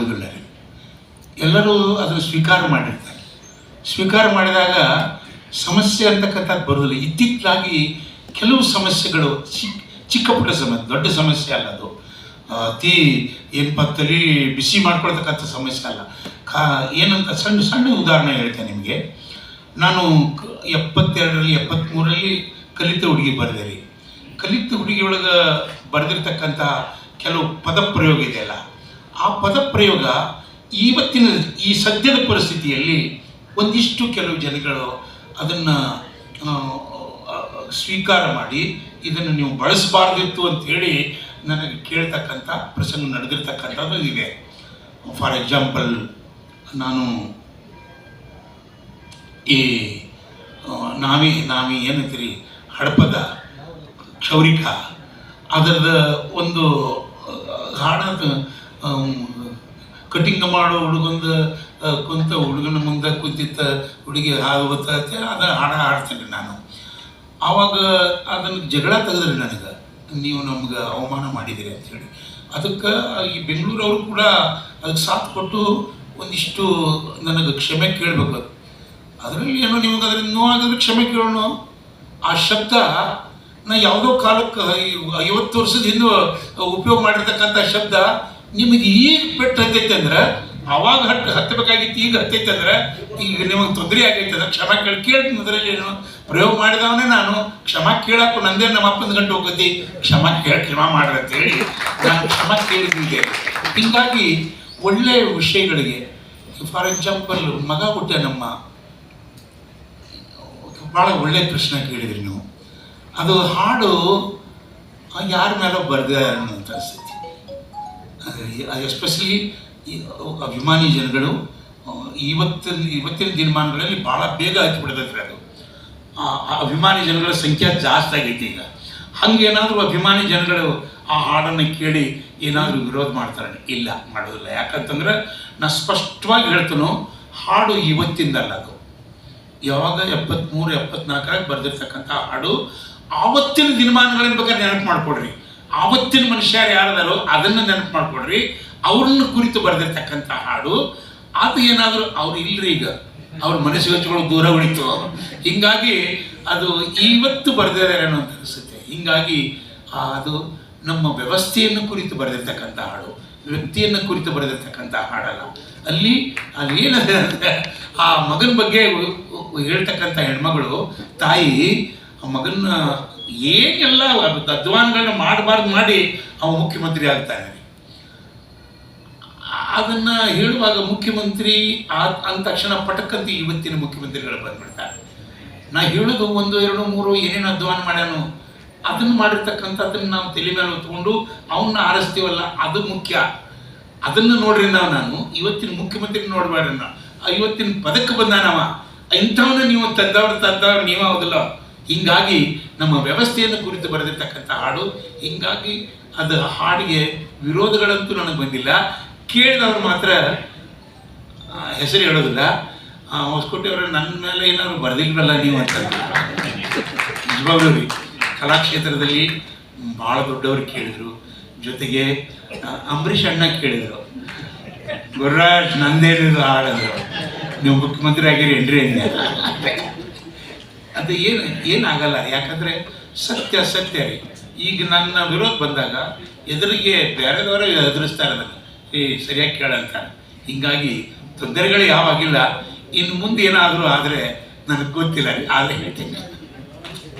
ಆಗೋದಿಲ್ಲ ಎಲ್ಲರೂ ಅದನ್ನು ಸ್ವೀಕಾರ ಮಾಡಿರ್ತಾರೆ. ಸ್ವೀಕಾರ ಮಾಡಿದಾಗ ಸಮಸ್ಯೆ ಅಂತಕ್ಕಂಥದ್ದು ಬರೋದಿಲ್ಲ ಇತ್ತಿತ್ತಲಾಗಿ ಕೆಲವು ಸಮಸ್ಯೆಗಳು ಚಿಕ್ಕ ಚಿಕ್ಕ ಪುಟ್ಟ ಸಮಸ್ಯೆ, ದೊಡ್ಡ ಸಮಸ್ಯೆ ಅಲ್ಲ ಅದು. ಅತಿ ಏನಪ್ಪ ತಲೆ ಬಿಸಿ ಮಾಡ್ಕೊಳ್ತಕ್ಕಂಥ ಸಮಸ್ಯೆ ಅಲ್ಲ. ಕಾ, ಏನಂತ ಸಣ್ಣ ಸಣ್ಣ ಉದಾಹರಣೆ ಹೇಳ್ತೇನೆ ನಿಮಗೆ. ನಾನು ಎಪ್ಪತ್ತೆರಡರಲ್ಲಿ ಎಪ್ಪತ್ತ್ಮೂರರಲ್ಲಿ ಕಲಿತ ಹುಡುಗಿ ಬರೆದೆ ರೀ. ಕಲಿತ ಹುಡುಗಿ ಒಳಗೆ ಬರೆದಿರ್ತಕ್ಕಂಥ ಕೆಲವು ಪದಪ್ರಯೋಗ ಇದೆಯಲ್ಲ ಆ ಪದ ಪ್ರಯೋಗ ಇವತ್ತಿನ ಈ ಸದ್ಯದ ಪರಿಸ್ಥಿತಿಯಲ್ಲಿ ಒಂದಿಷ್ಟು ಕೆಲವು ಜನಗಳು ಅದನ್ನು ಸ್ವೀಕಾರ ಮಾಡಿ ಇದನ್ನು ನೀವು ಬಳಸಬಾರ್ದಿತ್ತು ಅಂತೇಳಿ ನನಗೆ ಕೇಳ್ತಕ್ಕಂಥ, ಪ್ರಸಂಗ ನಡೆದಿರ್ತಕ್ಕಂಥದ್ದು ಇದೆ ಫಾರ್ ಎಕ್ಸಾಂಪಲ್ ನಾನು ಈ ನಾವೇ, ನಾವಿ ಏನಂತೀರಿ, ಹಡಪದ ಕ್ಷೌರಿಕ, ಅದರದ ಒಂದು ಹಾಡದ ಕಟಿಂಗ್ ಮಾಡೋ ಹುಡುಗಂದ ಕುಂತ ಹುಡುಗನ ಮುಂದೆ ಕುಂತಿತ್ತ ಹುಡುಗಿ ಹಾಗೆ ಗೊತ್ತಾಗತ್ತೆ ಅದ ಹಾಡ ಹಾಡ್ತೇನೆ ನಾನು. ಆವಾಗ ಅದನ್ನು ಜಗಳ ತೆಗೆದ್ರಿ ನನಗೆ. ನೀವು ನಮ್ಗೆ ಅವಮಾನ ಮಾಡಿದಿರಿ ಅಂತ ಹೇಳಿ. ಅದಕ್ಕೆ ಈ ಬೆಂಗಳೂರವರು ಕೂಡ ಅದಕ್ಕೆ ಸಾಥ್ ಕೊಟ್ಟು ಒಂದಿಷ್ಟು ನನಗೆ ಕ್ಷಮೆ ಕೇಳಬೇಕು. ಅದರಲ್ಲಿ ಏನೋ ನಿಮಗೆ ಅದರಿಂದ ನೋವಾಗಿದ್ರೆ ಕ್ಷಮೆ ಕೇಳೋಣ. ಆ ಶಬ್ದ ನಾ ಯಾವುದೋ ಕಾಲಕ್ಕೆ ಐವತ್ತು ವರ್ಷದ ಹಿಂದೆ ಉಪಯೋಗ ಮಾಡಿರ್ತಕ್ಕಂಥ ಶಬ್ದ ನಿಮಗೆ ಈಗ ಪೆಟ್ಟು ಹತ್ತೈತೆ ಅಂದ್ರೆ, ಅವಾಗ ಹಟ್, ಹತ್ತಬೇಕಾಗಿತ್ತು, ಈಗ ಹತ್ತೈತೆ ಅಂದ್ರೆ, ಈಗ ನಿಮಗೆ ತೊಂದರೆ ಆಗೈತೆ ಅಂದ್ರೆ ಕ್ಷಮ ಕೇಳಿ, ಕೇಳ್ತೀನಿ ಅದರಲ್ಲಿ ಏನು. ಪ್ರಯೋಗ ಮಾಡಿದವನೇ ನಾನು, ಕ್ಷಮ ಕೇಳಕ್ಕೂ ನಂದೇ ನಮ್ಮ ಅಪ್ಪನ ಗಂಟು ಹೋಗತಿ. ಕ್ಷಮ ಕೇಳಿ, ಕ್ಷಮ ಮಾಡ್ರಿ ಅಂತ ಹೇಳಿ ನಾನು ಕ್ಷಮ ಕೇಳಿದ್ದೆ ಹಿಂಗಾಗಿ ಒಳ್ಳೆಯ ವಿಷಯಗಳಿಗೆ, ಫಾರ್ ಎಕ್ಸಾಂಪಲ್ ಮಗ ಹುಟ್ಟೆ ನಮ್ಮ ಭಾಳ ಒಳ್ಳೆಯ ಪ್ರಶ್ನೆ ಕೇಳಿದ್ರಿ ನೀವು. ಅದು ಹಾಡು ಯಾರ ಮೇಲೆ ಬರ್ದೆ ಅನ್ನೋಂಥ ಸ್ಥಿತಿ ಎಸ್ಪೆಷಲಿ ಅಭಿಮಾನಿ ಜನಗಳು ಇವತ್ತಿನ ಇವತ್ತಿನ ದಿನಮಾನಗಳಲ್ಲಿ ಭಾಳ ಬೇಗ ಹಚ್ಚಿಬಿಡ್ತೈತ್ರಿ ಅದು. ಅಭಿಮಾನಿ ಜನಗಳ ಸಂಖ್ಯೆ ಜಾಸ್ತಿ ಆಗೈತಿ ಈಗ. ಹಂಗೇನಾದರೂ ಅಭಿಮಾನಿ ಜನಗಳು ಆ ಹಾಡನ್ನು ಕೇಳಿ ಏನಾದರೂ ವಿರೋಧ ಮಾಡ್ತಾರೆ ಇಲ್ಲ, ಮಾಡೋದಿಲ್ಲ. ಯಾಕಂತಂದ್ರೆ ನಾ ಸ್ಪಷ್ಟವಾಗಿ ಹೇಳ್ತೇನೋ, ಹಾಡು ಇವತ್ತಿಂದಲ್ಲ ಅದು. ಯಾವಾಗ ಎಪ್ಪತ್ತ್ಮೂರು ಎಪ್ಪತ್ನಾಲ್ಕರಾಗ ಬರೆದಿರ್ತಕ್ಕಂಥ ಹಾಡು, ಆವತ್ತಿನ ದಿನಮಾನಗಳನ್ನ ಬೇಕಾದ್ರೆ ನೆನಪು ಮಾಡ್ಕೊಡ್ರಿ ಆವತ್ತಿನ ಮನುಷ್ಯರು ಯಾರದಾರೋ ಅದನ್ನು ನೆನಪು ಮಾಡ್ಕೊಡ್ರಿ ಅವ್ರನ್ನ ಕುರಿತು ಬರೆದಿರ್ತಕ್ಕಂಥ ಹಾಡು. ಅದು ಏನಾದರೂ ಅವ್ರು ಇಲ್ರಿ ಈಗ. ಅವ್ರ ಮನಸ್ಸಿಗೆ ದೂರ ಉಳಿತು. ಹಿಂಗಾಗಿ ಅದು ಇವತ್ತು ಬರೆದಿದ್ದಾರೆ ಅಂತ ಅನಿಸುತ್ತೆ. ಹಿಂಗಾಗಿ ಅದು ನಮ್ಮ ವ್ಯವಸ್ಥೆಯನ್ನು ಕುರಿತು ಬರೆದಿರ್ತಕ್ಕಂಥ ಹಾಡು. ವ್ಯಕ್ತಿಯನ್ನು ಕುರಿತು ಬರೆದಿರ್ತಕ್ಕಂಥ ಹಾಡಲ್ಲ. ಅಲ್ಲಿ ಅಲ್ಲಿ ಏನಂದ್ರೆ, ಆ ಮಗನ ಬಗ್ಗೆ ಹೇಳ್ತಕ್ಕಂಥ ಹೆಣ್ಮಗಳು, ತಾಯಿ, ಆ ಮಗನ ಏನೆಲ್ಲ ಅಧ್ವಾನಗಳನ್ನ ಮಾಡಬಾರ್ದು ಮಾಡಿ ಅವನು ಮುಖ್ಯಮಂತ್ರಿ ಆಗ್ತಾನೆ. ಅದನ್ನ ಹೇಳುವಾಗ ಮುಖ್ಯಮಂತ್ರಿ ಅಂದ ತಕ್ಷಣ ಪಟಕ್ಕಂತ ಇವತ್ತಿನ ಮುಖ್ಯಮಂತ್ರಿಗಳು ಬಂದ್ಬಿಡ್ತಾರೆ. ನಾ ಹೇಳೋದು ಒಂದು, ಎರಡು, ಮೂರು ಏನೇನು ಅಧ್ವಾನ ಮಾಡ್ಯಾನು ಅದನ್ನು ಮಾಡಿರ್ತಕ್ಕಂಥದ್ದನ್ನು ನಾವು ತಲೆ ಮೇಲೆ ಹೊತ್ಕೊಂಡು ಅವನ್ನ ಆರಿಸ್ತೀವಲ್ಲ ಅದು ಮುಖ್ಯ. ಅದನ್ನು ನೋಡ್ರಿ ನಾವು ನಾನು, ಇವತ್ತಿನ ಮುಖ್ಯಮಂತ್ರಿ ನೋಡ್ಬೇಡ್ರಿ ಇವತ್ತಿನ ಪದಕ್ಕೆ ಬಂದಾನವ. ಇಂಥವನ್ನ ನೀವು ತದ್ದವ್ರು ತದ್ದವ್ರು ನೀವಾಗೋದಿಲ್ಲ ಹಿಂಗಾಗಿ ನಮ್ಮ ವ್ಯವಸ್ಥೆಯನ್ನು ಕುರಿತು ಬರೆದಿರ್ತಕ್ಕಂಥ ಹಾಡು, ಹೀಗಾಗಿ ಅದು ಹಾಡಿಗೆ ವಿರೋಧಗಳಂತೂ ನನಗೆ ಬಂದಿಲ್ಲ. ಕೇಳಿದವ್ರು ಮಾತ್ರ ಹೆಸರು ಹೇಳೋದಿಲ್ಲ. ಹೊಸಕೋಟೆಯವರು ನನ್ನ ಮೇಲೆ ಏನಾದ್ರು ಬರೆದಿಲ್ವಲ್ಲ ನೀವು? ಅಂತ ನಿಜವಾಗ್ಲೂ ರೀ, ಕಲಾಕ್ಷೇತ್ರದಲ್ಲಿ ಭಾಳ ದೊಡ್ಡವರು ಕೇಳಿದರು. ಜೊತೆಗೆ ಅಂಬರೀಷ್ ಅಣ್ಣ ಕೇಳಿದರು. ಗುರುರಾಜ್ ನಂದೇನಿದು ಹಾಡಿದ್ರು ನೀವು ಮುಖ್ಯಮಂತ್ರಿ ಆಗಿರಿ, ಏನ್ರಿ? ಅಂದೆ ಅದು ಏನು, ಏನಾಗಲ್ಲ. ಯಾಕಂದರೆ ಸತ್ಯ ಸತ್ಯ ರೀ. ಈಗ ನನ್ನ ವಿರೋಧ ಬಂದಾಗ ಎದುರಿಗೆ ಬೇರೆದವರು ಎದುರಿಸ್ತಾರೆ ಅದನ್ನು ಏ ಸರಿಯಾಗಿ ಕೇಳಂತ ಹಿಂಗಾಗಿ ತೊಂದರೆಗಳು ಯಾವಾಗಿಲ್ಲ. ಇನ್ನು ಮುಂದೆ ಏನಾದರೂ ಆದರೆ ನನಗೆ ಗೊತ್ತಿಲ್ಲ ಆದರೆ ಹೇಳ್ತೀನಿ.